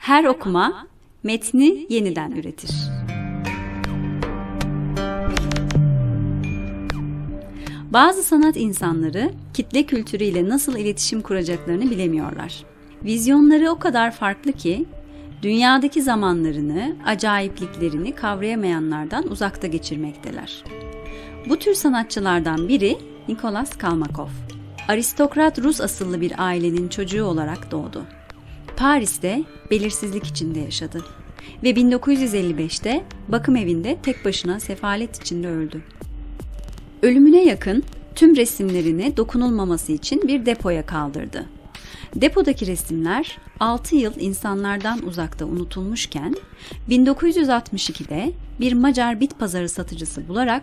Her okuma metni yeniden üretir. Bazı sanat insanları kitle kültürüyle nasıl iletişim kuracaklarını bilemiyorlar. Vizyonları o kadar farklı ki dünyadaki zamanlarını, acayipliklerini kavrayamayanlardan uzakta geçirmekteler. Bu tür sanatçılardan biri Nikolas Kalmakov. Aristokrat Rus asıllı bir ailenin çocuğu olarak doğdu. Paris'te belirsizlik içinde yaşadı ve 1955'te bakım evinde tek başına sefalet içinde öldü. Ölümüne yakın tüm resimlerini dokunulmaması için bir depoya kaldırdı. Depodaki resimler 6 yıl insanlardan uzakta unutulmuşken 1962'de bir Macar bit pazarı satıcısı bularak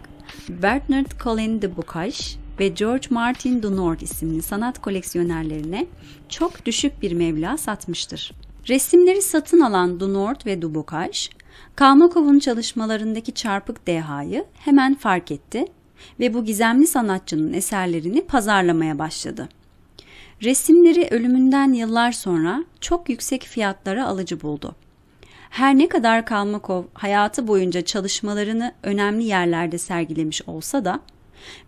Bernard Colin de Bocage ve George Martin du Nord isimli sanat koleksiyonerlerine çok düşük bir meblağ satmıştır. Resimleri satın alan du Nord ve du Bocage, Kalmakov'un çalışmalarındaki çarpık dehayı hemen fark etti ve bu gizemli sanatçının eserlerini pazarlamaya başladı. Resimleri ölümünden yıllar sonra çok yüksek fiyatlara alıcı buldu. Her ne kadar Kalmakov hayatı boyunca çalışmalarını önemli yerlerde sergilemiş olsa da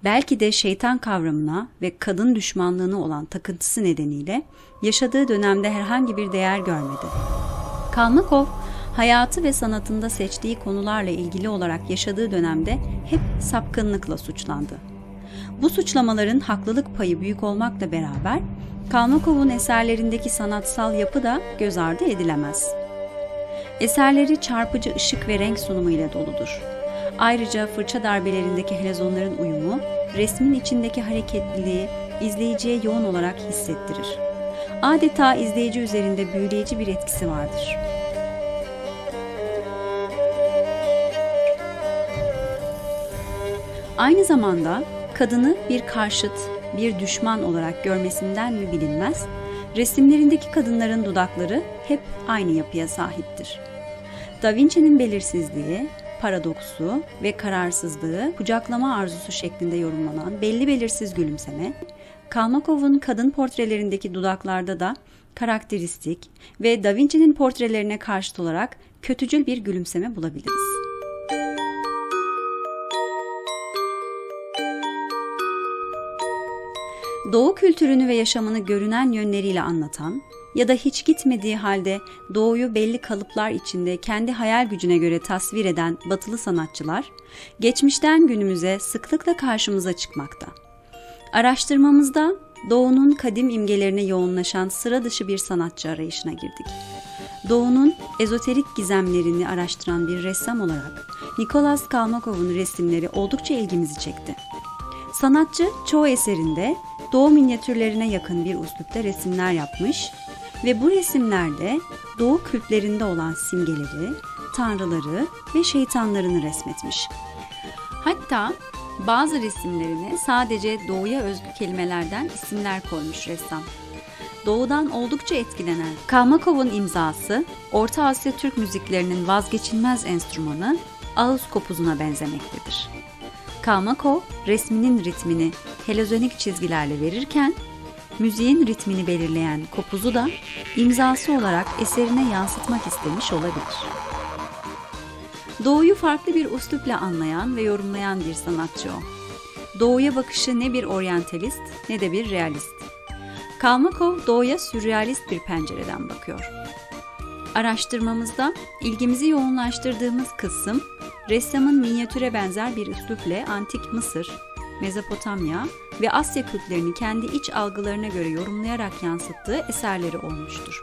belki de şeytan kavramına ve kadın düşmanlığına olan takıntısı nedeniyle yaşadığı dönemde herhangi bir değer görmedi. Kalmakov hayatı ve sanatında seçtiği konularla ilgili olarak yaşadığı dönemde hep sapkınlıkla suçlandı. Bu suçlamaların haklılık payı büyük olmakla beraber Kalmakov'un eserlerindeki sanatsal yapı da göz ardı edilemez. Eserleri çarpıcı ışık ve renk sunumuyla doludur. Ayrıca fırça darbelerindeki helezonların uyumu, resmin içindeki hareketliliği izleyiciye yoğun olarak hissettirir. Adeta izleyici üzerinde büyüleyici bir etkisi vardır. Aynı zamanda kadını bir karşıt, bir düşman olarak görmesinden mi bilinmez, resimlerindeki kadınların dudakları hep aynı yapıya sahiptir. Da Vinci'nin belirsizliği, paradoksu ve kararsızlığı kucaklama arzusu şeklinde yorumlanan belli belirsiz gülümseme, Kalmakov'un kadın portrelerindeki dudaklarda da karakteristik ve Da Vinci'nin portrelerine karşıt olarak kötücül bir gülümseme bulabiliriz. Doğu kültürünü ve yaşamını görünen yönleriyle anlatan ya da hiç gitmediği halde doğuyu belli kalıplar içinde kendi hayal gücüne göre tasvir eden batılı sanatçılar, geçmişten günümüze sıklıkla karşımıza çıkmakta. Araştırmamızda doğunun kadim imgelerine yoğunlaşan sıra dışı bir sanatçı arayışına girdik. Doğunun ezoterik gizemlerini araştıran bir ressam olarak Nikolas Kalmakov'un resimleri oldukça ilgimizi çekti. Sanatçı çoğu eserinde doğu minyatürlerine yakın bir üslupta resimler yapmış ve bu resimlerde doğu kültlerinde olan simgeleri, tanrıları ve şeytanlarını resmetmiş. Hatta bazı resimlerine sadece doğuya özgü kelimelerden isimler koymuş ressam. Doğudan oldukça etkilenen Kalmakov'un imzası, Orta Asya Türk müziklerinin vazgeçilmez enstrümanı ağız kopuzuna benzemektedir. Kalmakov resminin ritmini helozonik çizgilerle verirken müziğin ritmini belirleyen kopuzu da imzası olarak eserine yansıtmak istemiş olabilir. Doğuyu farklı bir üslupla anlayan ve yorumlayan bir sanatçı o. Doğuya bakışı ne bir oryantalist ne de bir realist. Kalmakov doğuya sürrealist bir pencereden bakıyor. Araştırmamızda ilgimizi yoğunlaştırdığımız kısım ressamın minyatüre benzer bir üslupla antik Mısır, Mezopotamya ve Asya kültlerini kendi iç algılarına göre yorumlayarak yansıttığı eserleri olmuştur.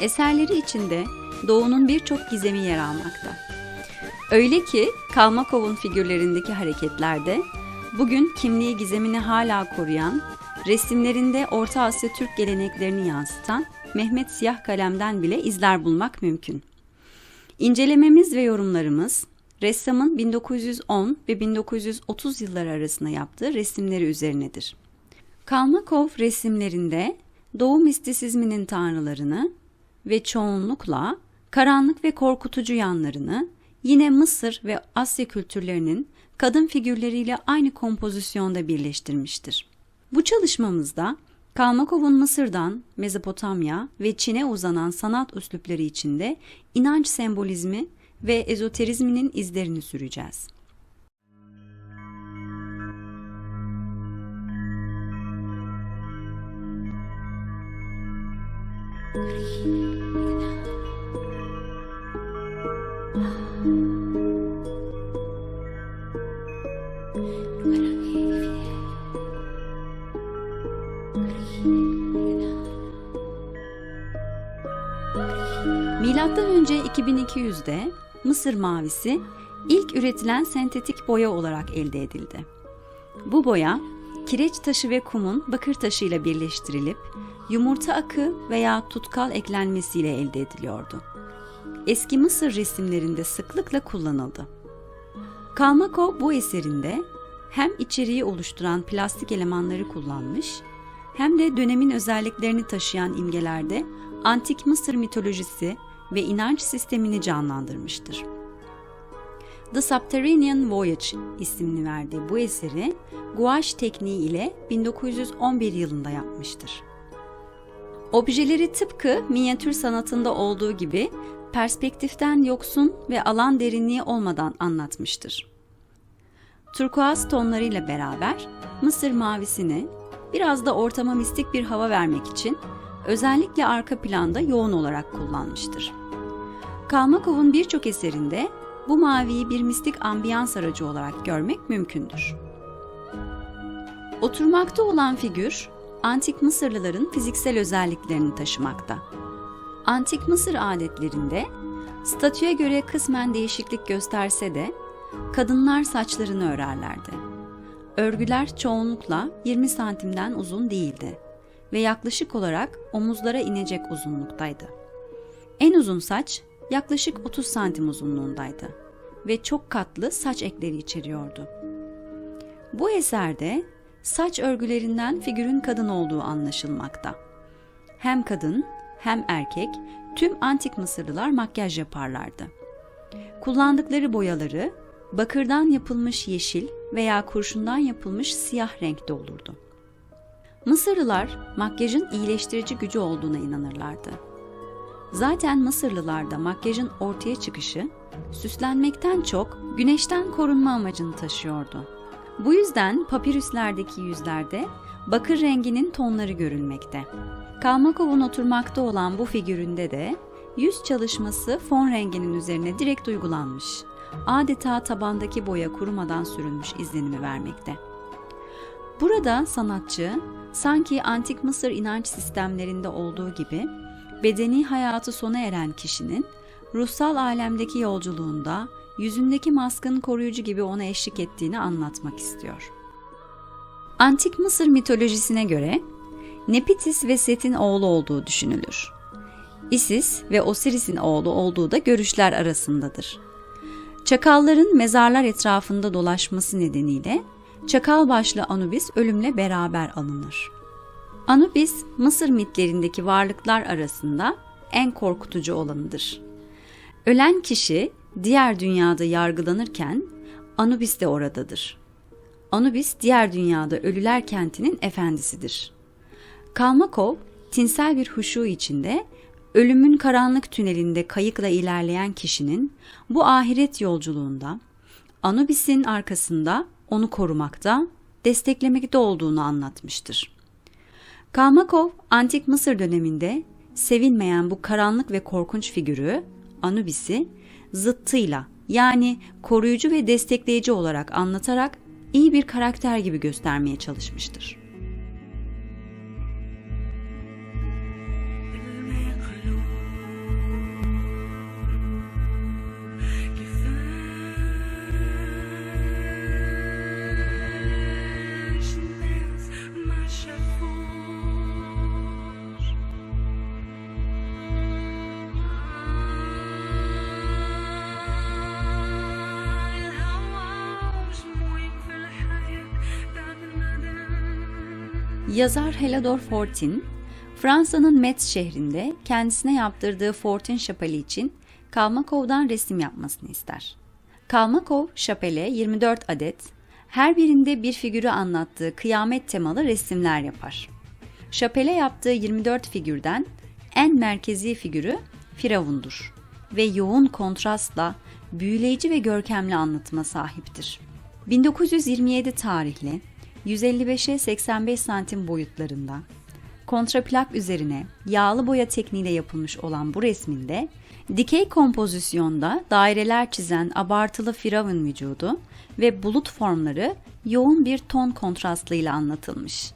Eserleri içinde doğunun birçok gizemi yer almakta. Öyle ki Kalmakov'un figürlerindeki hareketlerde bugün kimliği gizemini hala koruyan, resimlerinde Orta Asya Türk geleneklerini yansıtan Mehmet Siyah Kalem'den bile izler bulmak mümkün. İncelememiz ve yorumlarımız ressamın 1910 ve 1930 yılları arasında yaptığı resimleri üzerinedir. Kalmakov resimlerinde Doğu mistisizminin tanrılarını ve çoğunlukla karanlık ve korkutucu yanlarını yine Mısır ve Asya kültürlerinin kadın figürleriyle aynı kompozisyonda birleştirmiştir. Bu çalışmamızda Kalmakov'un Mısır'dan Mezopotamya ve Çin'e uzanan sanat üslupları içinde inanç sembolizmi ve ezoterizminin izlerini süreceğiz. Milattan önce 2200'de Mısır mavisi ilk üretilen sentetik boya olarak elde edildi. Bu boya kireç taşı ve kumun bakır taşıyla birleştirilip yumurta akı veya tutkal eklenmesiyle elde ediliyordu. Eski Mısır resimlerinde sıklıkla kullanıldı. Kalmako bu eserinde hem içeriği oluşturan plastik elemanları kullanmış hem de dönemin özelliklerini taşıyan imgelerde antik Mısır mitolojisi ve inanç sistemini canlandırmıştır. The Subterranean Voyage isimli verdiği bu eseri guaj tekniği ile 1911 yılında yapmıştır. Objeleri tıpkı minyatür sanatında olduğu gibi perspektiften yoksun ve alan derinliği olmadan anlatmıştır. Turkuaz tonlarıyla beraber Mısır mavisini biraz da ortama mistik bir hava vermek için özellikle arka planda yoğun olarak kullanmıştır. Kalmakov'un birçok eserinde bu maviyi bir mistik ambiyans aracı olarak görmek mümkündür. Oturmakta olan figür, antik Mısırlıların fiziksel özelliklerini taşımakta. Antik Mısır adetlerinde statüye göre kısmen değişiklik gösterse de kadınlar saçlarını örerlerdi. Örgüler çoğunlukla 20 santimden uzun değildi ve yaklaşık olarak omuzlara inecek uzunluktaydı. En uzun saç yaklaşık 30 santim uzunluğundaydı ve çok katlı saç ekleri içeriyordu. Bu eserde saç örgülerinden figürün kadın olduğu anlaşılmakta. Hem kadın hem erkek tüm antik Mısırlılar makyaj yaparlardı. Kullandıkları boyaları bakırdan yapılmış yeşil veya kurşundan yapılmış siyah renkte olurdu. Mısırlılar makyajın iyileştirici gücü olduğuna inanırlardı. Zaten Mısırlılarda makyajın ortaya çıkışı süslenmekten çok güneşten korunma amacını taşıyordu. Bu yüzden papirüslerdeki yüzlerde bakır renginin tonları görülmekte. Kalmakov'un oturmakta olan bu figüründe de yüz çalışması fon renginin üzerine direkt uygulanmış. Adeta tabandaki boya kurumadan sürülmüş izlenimi vermekte. Burada sanatçı sanki antik Mısır inanç sistemlerinde olduğu gibi bedeni hayatı sona eren kişinin ruhsal alemdeki yolculuğunda yüzündeki maskın koruyucu gibi ona eşlik ettiğini anlatmak istiyor. Antik Mısır mitolojisine göre Nepitis ve Set'in oğlu olduğu düşünülür. Isis ve Osiris'in oğlu olduğu da görüşler arasındadır. Çakalların mezarlar etrafında dolaşması nedeniyle çakal başlı Anubis ölümle beraber alınır. Anubis, Mısır mitlerindeki varlıklar arasında en korkutucu olanıdır. Ölen kişi diğer dünyada yargılanırken Anubis de oradadır. Anubis diğer dünyada ölüler kentinin efendisidir. Kalmakov, tinsel bir huşu içinde ölümün karanlık tünelinde kayıkla ilerleyen kişinin bu ahiret yolculuğunda Anubis'in arkasında onu korumakta, desteklemekte olduğunu anlatmıştır. Kalmakov, Antik Mısır döneminde sevilmeyen bu karanlık ve korkunç figürü, Anubis'i, zıttıyla yani koruyucu ve destekleyici olarak anlatarak iyi bir karakter gibi göstermeye çalışmıştır. Yazar Helador Fortin, Fransa'nın Metz şehrinde kendisine yaptırdığı Fortin şapeli için Kalmakov'dan resim yapmasını ister. Kalmakov şapele 24 adet, her birinde bir figürü anlattığı kıyamet temalı resimler yapar. Şapele yaptığı 24 figürden en merkezi figürü Firavun'dur ve yoğun kontrastla büyüleyici ve görkemli anlatıma sahiptir. 1927 tarihli 155'e 85 santim boyutlarında kontraplak üzerine yağlı boya tekniğiyle yapılmış olan bu resminde dikey kompozisyonda daireler çizen abartılı firavun vücudu ve bulut formları yoğun bir ton kontrastlığıyla anlatılmış.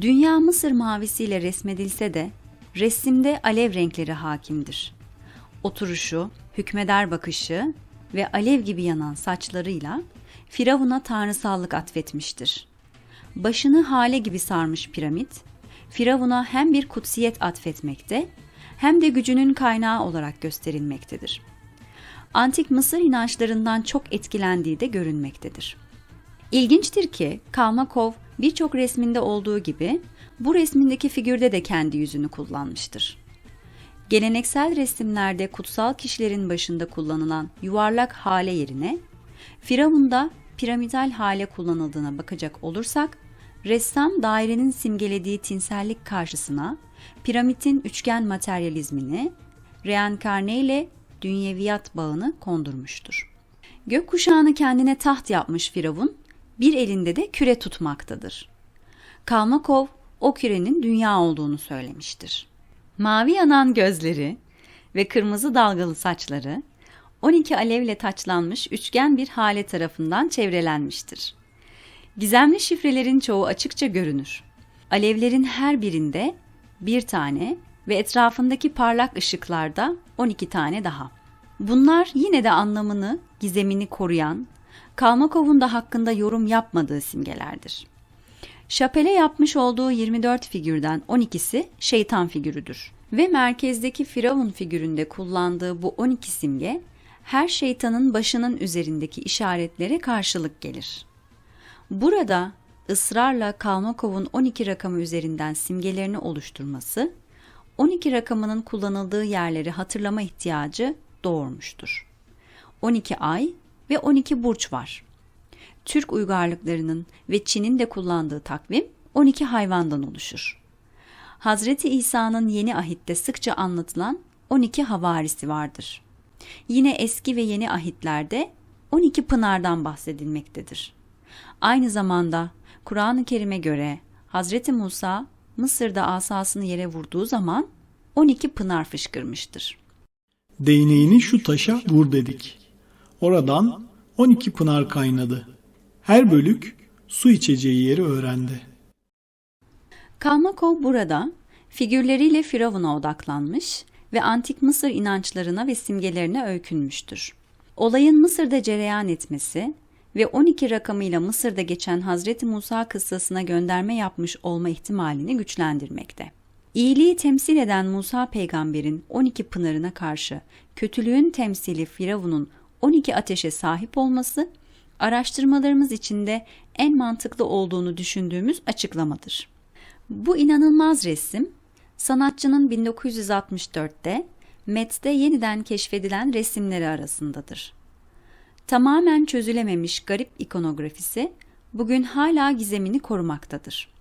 Dünya Mısır mavisiyle resmedilse de resimde alev renkleri hakimdir. Oturuşu, hükmeder bakışı ve alev gibi yanan saçlarıyla Firavun'a tanrısallık atfetmiştir. Başını hale gibi sarmış piramit, Firavun'a hem bir kutsiyet atfetmekte hem de gücünün kaynağı olarak gösterilmektedir. Antik Mısır inançlarından çok etkilendiği de görünmektedir. İlginçtir ki Kalmakov birçok resminde olduğu gibi bu resmindeki figürde de kendi yüzünü kullanmıştır. Geleneksel resimlerde kutsal kişilerin başında kullanılan yuvarlak hale yerine Firavun'da piramidal hale kullanıldığına bakacak olursak, ressam dairenin simgelediği tinsellik karşısına piramidin üçgen materyalizmini reenkarne ile dünyeviyat bağını kondurmuştur. Gökkuşağını kendine taht yapmış Firavun, bir elinde de küre tutmaktadır. Kalmakov o kürenin dünya olduğunu söylemiştir. Mavi yanan gözleri ve kırmızı dalgalı saçları 12 alevle taçlanmış üçgen bir hale tarafından çevrelenmiştir. Gizemli şifrelerin çoğu açıkça görünür. Alevlerin her birinde bir tane ve etrafındaki parlak ışıklarda 12 tane daha. Bunlar yine de anlamını, gizemini koruyan, Kalmakov'un da hakkında yorum yapmadığı simgelerdir. Şapele yapmış olduğu 24 figürden 12'si şeytan figürüdür. Ve merkezdeki Firavun figüründe kullandığı bu 12 simge, her şeytanın başının üzerindeki işaretlere karşılık gelir. Burada ısrarla Kalmakov'un 12 rakamı üzerinden simgelerini oluşturması, 12 rakamının kullanıldığı yerleri hatırlama ihtiyacı doğurmuştur. 12 ay ve 12 burç var. Türk uygarlıklarının ve Çin'in de kullandığı takvim 12 hayvandan oluşur. Hazreti İsa'nın yeni ahitte sıkça anlatılan 12 havarisi vardır. Yine eski ve yeni ahitlerde 12 pınardan bahsedilmektedir. Aynı zamanda Kur'an-ı Kerim'e göre Hazreti Musa Mısır'da asasını yere vurduğu zaman 12 pınar fışkırmıştır. Değneğini şu taşa vur dedik. Oradan 12 pınar kaynadı. Her bölük su içeceği yeri öğrendi. Kalmakov burada figürleriyle Firavun'a odaklanmış ve antik Mısır inançlarına ve simgelerine öykünmüştür. Olayın Mısır'da cereyan etmesi ve 12 rakamıyla Mısır'da geçen Hazreti Musa kıssasına gönderme yapmış olma ihtimalini güçlendirmekte. İyiliği temsil eden Musa peygamberin 12 pınarına karşı kötülüğün temsili Firavun'un 12 ateşe sahip olması araştırmalarımız içinde en mantıklı olduğunu düşündüğümüz açıklamadır. Bu inanılmaz resim sanatçının 1964'te Met'te yeniden keşfedilen resimleri arasındadır. Tamamen çözülememiş garip ikonografisi bugün hala gizemini korumaktadır.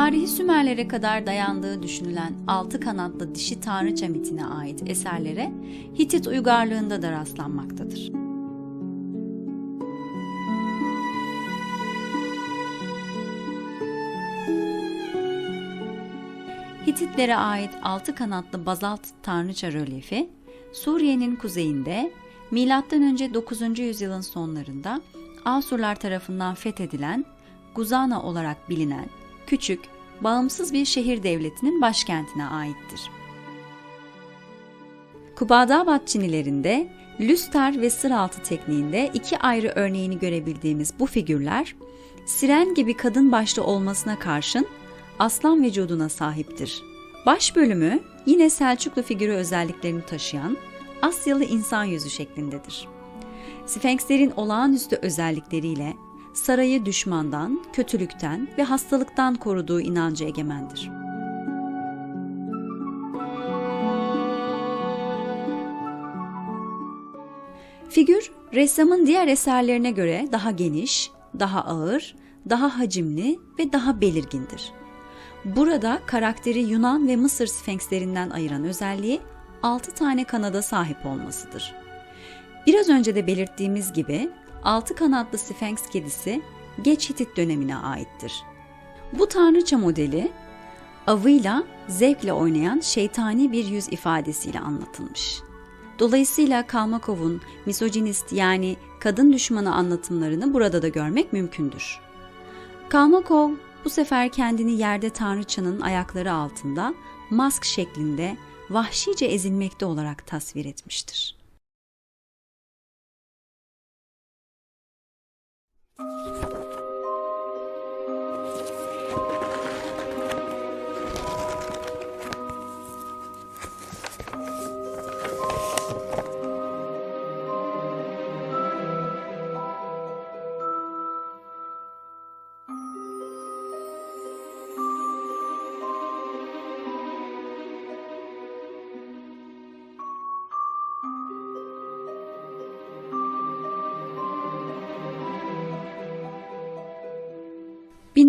Tarihi Sümerlere kadar dayandığı düşünülen altı kanatlı dişi tanrıça mitine ait eserlere Hitit uygarlığında da rastlanmaktadır. Hititlere ait altı kanatlı bazalt tanrıça rölyefi, Suriye'nin kuzeyinde M.Ö. 9. yüzyılın sonlarında Asurlar tarafından fethedilen Guzana olarak bilinen küçük, bağımsız bir şehir devletinin başkentine aittir. Kubadabat Çinilerinde lüster ve sıraltı tekniğinde iki ayrı örneğini görebildiğimiz bu figürler, siren gibi kadın başlı olmasına karşın aslan vücuduna sahiptir. Baş bölümü yine Selçuklu figürü özelliklerini taşıyan Asyalı insan yüzü şeklindedir. Sfenkslerin olağanüstü özellikleriyle sarayı düşmandan, kötülükten ve hastalıktan koruduğu inancı egemendir. Figür, ressamın diğer eserlerine göre daha geniş, daha ağır, daha hacimli ve daha belirgindir. Burada karakteri Yunan ve Mısır sfenklerinden ayıran özelliği 6 tane kanada sahip olmasıdır. Biraz önce de belirttiğimiz gibi altı kanatlı sfenks kedisi geç Hitit dönemine aittir. Bu tanrıça modeli avıyla zevkle oynayan şeytani bir yüz ifadesiyle anlatılmış. Dolayısıyla Kalmakov'un misojinist yani kadın düşmanı anlatımlarını burada da görmek mümkündür. Kalmakov bu sefer kendini yerde tanrıçanın ayakları altında mask şeklinde vahşice ezilmekte olarak tasvir etmiştir. Thank you.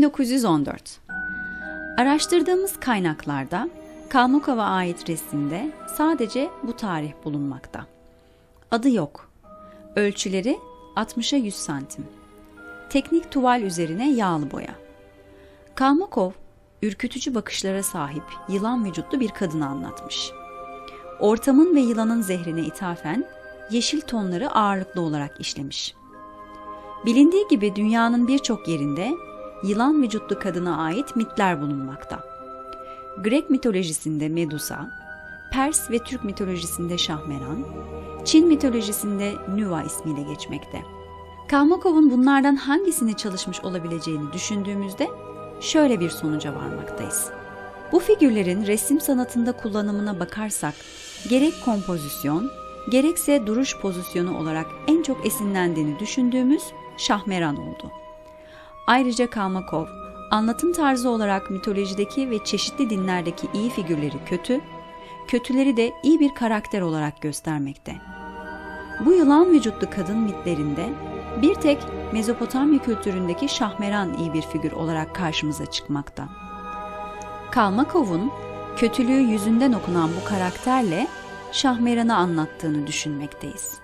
...1914 Araştırdığımız kaynaklarda Kalmakov'a ait resimde sadece bu tarih bulunmakta. Adı yok. Ölçüleri 60'a 100 santim. Teknik tuval üzerine yağlı boya. Kalmakov, ürkütücü bakışlara sahip yılan vücutlu bir kadını anlatmış. Ortamın ve yılanın zehrine ithafen yeşil tonları ağırlıklı olarak işlemiş. Bilindiği gibi dünyanın birçok yerinde yılan vücutlu kadına ait mitler bulunmakta. Grek mitolojisinde Medusa, Pers ve Türk mitolojisinde Şahmeran, Çin mitolojisinde Nüva ismiyle geçmekte. Kalmakov'un bunlardan hangisini çalışmış olabileceğini düşündüğümüzde şöyle bir sonuca varmaktayız. Bu figürlerin resim sanatında kullanımına bakarsak gerek kompozisyon, gerekse duruş pozisyonu olarak en çok esinlendiğini düşündüğümüz Şahmeran oldu. Ayrıca Kalmakov, anlatım tarzı olarak mitolojideki ve çeşitli dinlerdeki iyi figürleri kötü, kötüleri de iyi bir karakter olarak göstermekte. Bu yılan vücutlu kadın mitlerinde bir tek Mezopotamya kültüründeki Şahmeran iyi bir figür olarak karşımıza çıkmakta. Kalmakov'un kötülüğü yüzünden okunan bu karakterle Şahmeran'ı anlattığını düşünmekteyiz.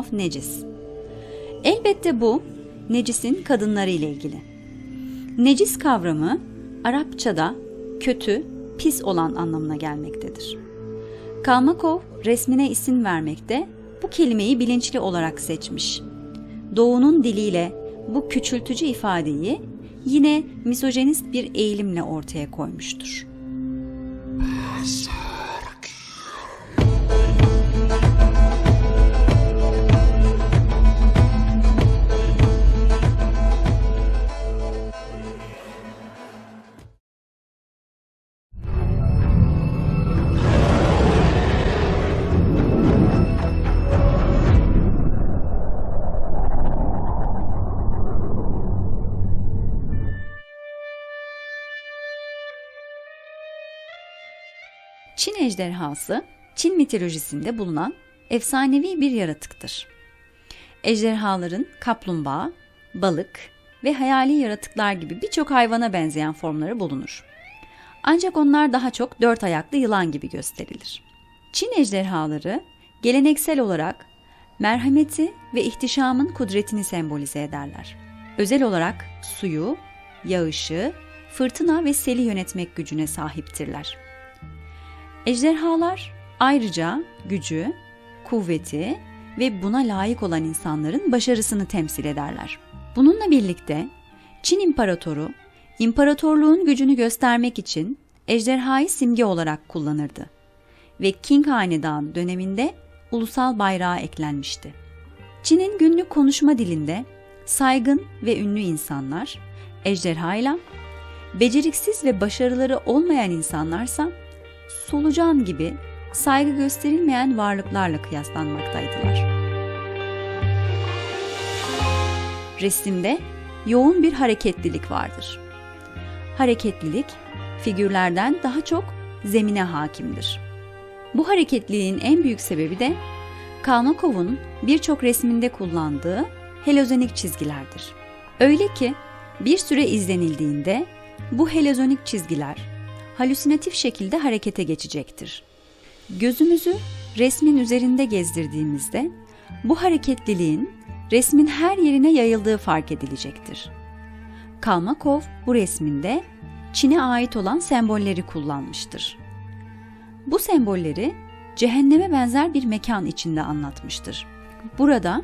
Of Necis. Elbette bu necisin kadınları ile ilgili. Necis kavramı Arapçada kötü, pis olan anlamına gelmektedir. Kalmakov resmine isim vermekte bu kelimeyi bilinçli olarak seçmiş. Doğu'nun diliyle bu küçültücü ifadeyi yine misojenist bir eğilimle ortaya koymuştur. Ejderhası, Çin mitolojisinde bulunan efsanevi bir yaratıktır. Ejderhaların kaplumbağa, balık ve hayali yaratıklar gibi birçok hayvana benzeyen formları bulunur. Ancak onlar daha çok dört ayaklı yılan gibi gösterilir. Çin ejderhaları geleneksel olarak merhameti ve ihtişamın kudretini sembolize ederler. Özel olarak suyu, yağışı, fırtına ve seli yönetmek gücüne sahiptirler. Ejderhalar ayrıca gücü, kuvveti ve buna layık olan insanların başarısını temsil ederler. Bununla birlikte Çin İmparatoru imparatorluğun gücünü göstermek için ejderhayı simge olarak kullanırdı ve Qing Hanedanı döneminde ulusal bayrağı eklenmişti. Çin'in günlük konuşma dilinde saygın ve ünlü insanlar ejderhayla, beceriksiz ve başarıları olmayan insanlarsa solucan gibi saygı gösterilmeyen varlıklarla kıyaslanmaktaydılar. Resimde yoğun bir hareketlilik vardır. Hareketlilik figürlerden daha çok zemine hakimdir. Bu hareketliliğin en büyük sebebi de Kalmakov'un birçok resminde kullandığı helozonik çizgilerdir. Öyle ki bir süre izlenildiğinde bu helozonik çizgiler halüsinatif şekilde harekete geçecektir. Gözümüzü resmin üzerinde gezdirdiğimizde bu hareketliliğin resmin her yerine yayıldığı fark edilecektir. Kalmakov bu resminde Çin'e ait olan sembolleri kullanmıştır. Bu sembolleri cehenneme benzer bir mekan içinde anlatmıştır. Burada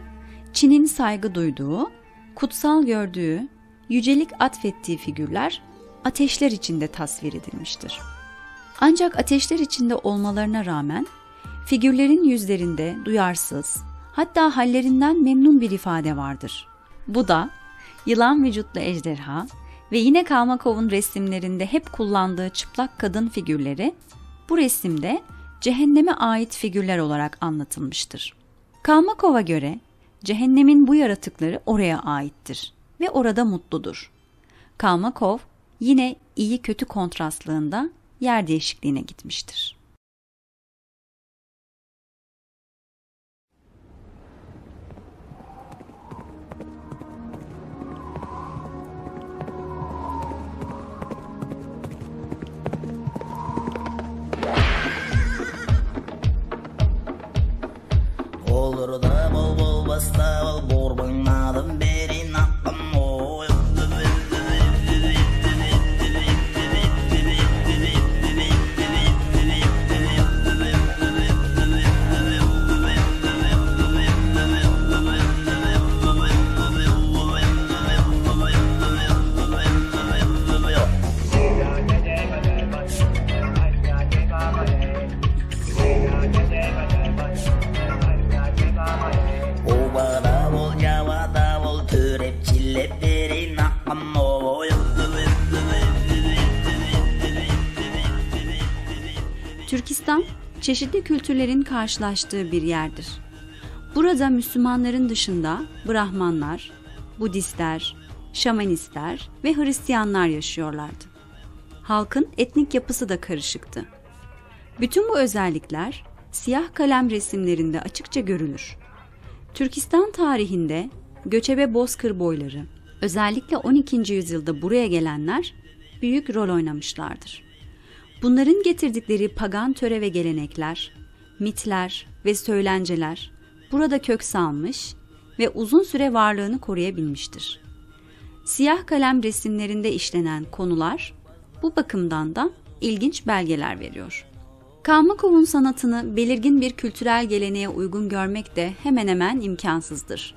Çin'in saygı duyduğu, kutsal gördüğü, yücelik atfettiği figürler ateşler içinde tasvir edilmiştir. Ancak ateşler içinde olmalarına rağmen figürlerin yüzlerinde duyarsız, hatta hallerinden memnun bir ifade vardır. Bu da yılan vücutlu ejderha ve yine Kalmakov'un resimlerinde hep kullandığı çıplak kadın figürleri bu resimde cehenneme ait figürler olarak anlatılmıştır. Kalmakov'a göre cehennemin bu yaratıkları oraya aittir ve orada mutludur. Kalmakov yine iyi kötü kontrastlığında yer değişikliğine gitmiştir. Olur da bol bol basta bol bor Türkistan, çeşitli kültürlerin karşılaştığı bir yerdir. Burada Müslümanların dışında Brahmanlar, Budistler, Şamanistler ve Hristiyanlar yaşıyorlardı. Halkın etnik yapısı da karışıktı. Bütün bu özellikler siyah kalem resimlerinde açıkça görülür. Türkistan tarihinde göçebe bozkır boyları, özellikle 12. yüzyılda buraya gelenler büyük rol oynamışlardır. Bunların getirdikleri pagan töre ve gelenekler, mitler ve söylenceler burada kök salmış ve uzun süre varlığını koruyabilmiştir. Siyah kalem resimlerinde işlenen konular bu bakımdan da ilginç belgeler veriyor. Kalmakov'un sanatını belirgin bir kültürel geleneğe uygun görmek de hemen hemen imkansızdır.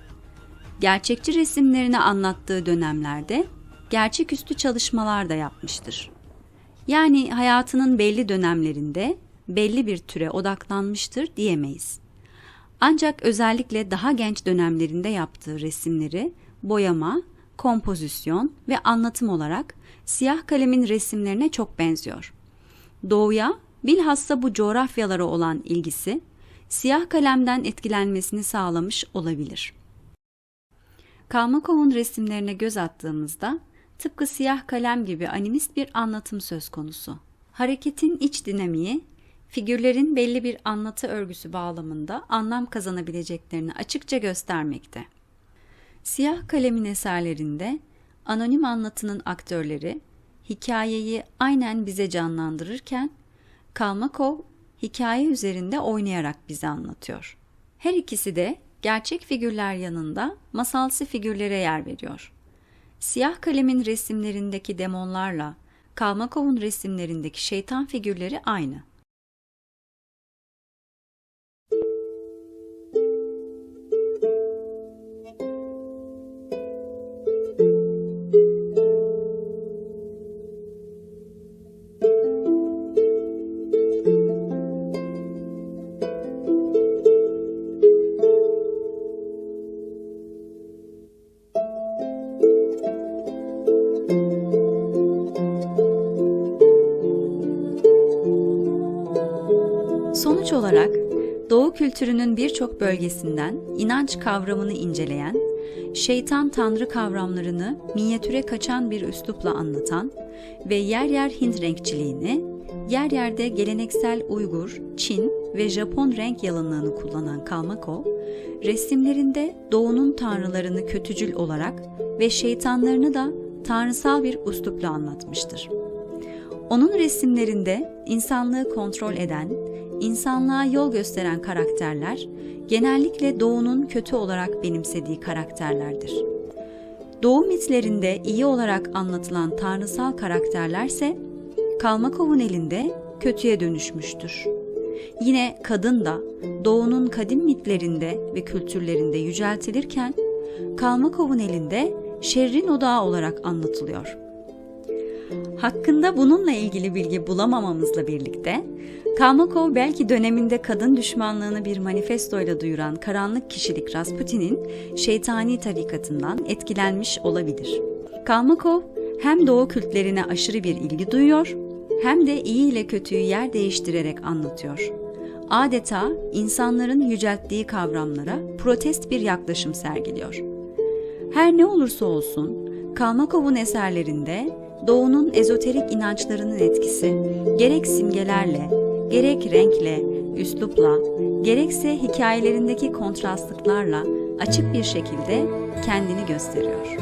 Gerçekçi resimlerini anlattığı dönemlerde gerçeküstü çalışmalar da yapmıştır. Yani hayatının belli dönemlerinde belli bir türe odaklanmıştır diyemeyiz. Ancak özellikle daha genç dönemlerinde yaptığı resimleri boyama, kompozisyon ve anlatım olarak siyah kalemin resimlerine çok benziyor. Doğuya bilhassa bu coğrafyalara olan ilgisi siyah kalemden etkilenmesini sağlamış olabilir. Kalmakov'un resimlerine göz attığımızda tıpkı siyah kalem gibi animist bir anlatım söz konusu. Hareketin iç dinamiği, figürlerin belli bir anlatı örgüsü bağlamında anlam kazanabileceklerini açıkça göstermekte. Siyah kalemin eserlerinde anonim anlatının aktörleri hikayeyi aynen bize canlandırırken Kalmakov hikaye üzerinde oynayarak bize anlatıyor. Her ikisi de gerçek figürler yanında masalsı figürlere yer veriyor. Siyah kalemin resimlerindeki demonlarla Kalmakov'un resimlerindeki şeytan figürleri aynı. Olarak Doğu kültürünün birçok bölgesinden inanç kavramını inceleyen, şeytan tanrı kavramlarını minyatüre kaçan bir üslupla anlatan ve yer yer Hint renkçiliğini, yer yerde geleneksel Uygur, Çin ve Japon renk yalınlığını kullanan Kalmako, resimlerinde doğunun tanrılarını kötücül olarak ve şeytanlarını da tanrısal bir üslupla anlatmıştır. Onun resimlerinde insanlığı kontrol eden, insanlığa yol gösteren karakterler genellikle doğunun kötü olarak benimsediği karakterlerdir. Doğu mitlerinde iyi olarak anlatılan tanrısal karakterlerse Kalmakov'un elinde kötüye dönüşmüştür. Yine kadın da doğunun kadim mitlerinde ve kültürlerinde yüceltilirken Kalmakov'un elinde şerrin odağı olarak anlatılıyor. Hakkında bununla ilgili bilgi bulamamamızla birlikte, Kalmakov belki döneminde kadın düşmanlığını bir manifestoyla duyuran karanlık kişilik Rasputin'in şeytani tarikatından etkilenmiş olabilir. Kalmakov hem doğu kültlerine aşırı bir ilgi duyuyor, hem de iyi ile kötüyü yer değiştirerek anlatıyor. Adeta insanların yücelttiği kavramlara protest bir yaklaşım sergiliyor. Her ne olursa olsun, Kalmakov'un eserlerinde Doğu'nun ezoterik inançlarının etkisi gerek simgelerle, gerek renkle, üslupla, gerekse hikayelerindeki kontrastlıklarla açık bir şekilde kendini gösteriyor.